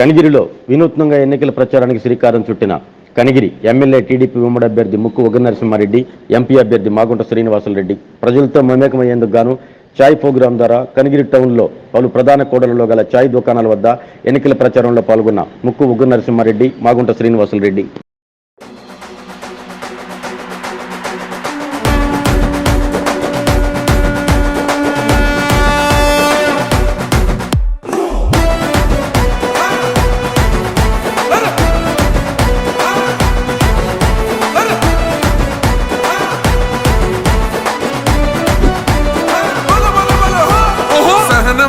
కనిగిరిలో వినూత్నంగా ఎన్నికల ప్రచారానికి శ్రీకారం చుట్టిన కనిగిరి ఎమ్మెల్యే టీడీపీ ఉమ్మడి అభ్యర్థి ముక్కు ఉగ్రనరసింహారెడ్డి ఎంపీ అభ్యర్థి మాగుంట శ్రీనివాసులరెడ్డి ప్రజలతో మమేకమయ్యేందుకు గాను చాయ్ ప్రోగ్రాం ద్వారా కనిగిరి టౌన్లో పలు ప్రధాన కూడలలో గల చాయ్ దుకాణాల వద్ద ఎన్నికల ప్రచారంలో పాల్గొన్న ముక్కు ఉగ్ర నరసింహారెడ్డి మాగుంట శ్రీనివాసులరెడ్డి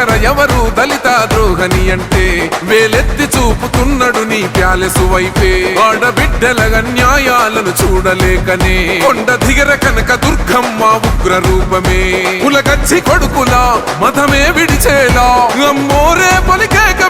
అంబేద్కర్ ఎవరు దళిత ద్రోహని అంటే వేలెత్తి చూపుతున్నాడు నీ ప్యాలెసు వైపే. ఆడబిడ్డల న్యాయాలను చూడలేకనే. కొండ దిగర కనక దుర్గమ్మ ఉగ్ర రూపమే. కులకచ్చి కొడుకులా మతమే విడిచేలా. అమ్మోరే పలికేక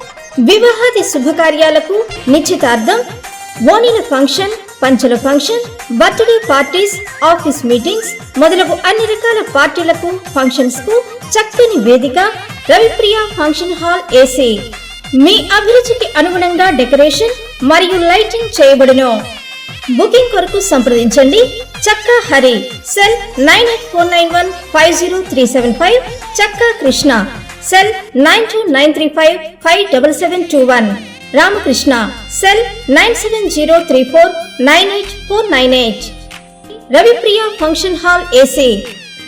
వివాహాది శుభకార్యాలకు నిశ్చితార్థం ఓణిల function పంచల function birthday parties office meetings మొదలగు అన్ని రకాల పార్టీలకు ఫంక్షన్స్కు చక్కని వేదిక రవిప్రియ ఫంక్షన్ హాల్ ఏసీ మీ అభిరుచికి అనుగుణంగా డెకరేషన్ మరియు లైటింగ్ చేయబడును. బుకింగ్ కొరకు సంప్రదించండి. Chakka Hari cell nine eight four nine one five zero three seven five Chakka Krishna. Cell nine two nine three five five double seven two one. Ramakrishna cell nine seven zero three four nine eight four nine eight. Ravipriya function hall AC.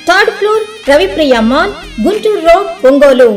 Third floor Ravipriya mall Guntur road Ongole.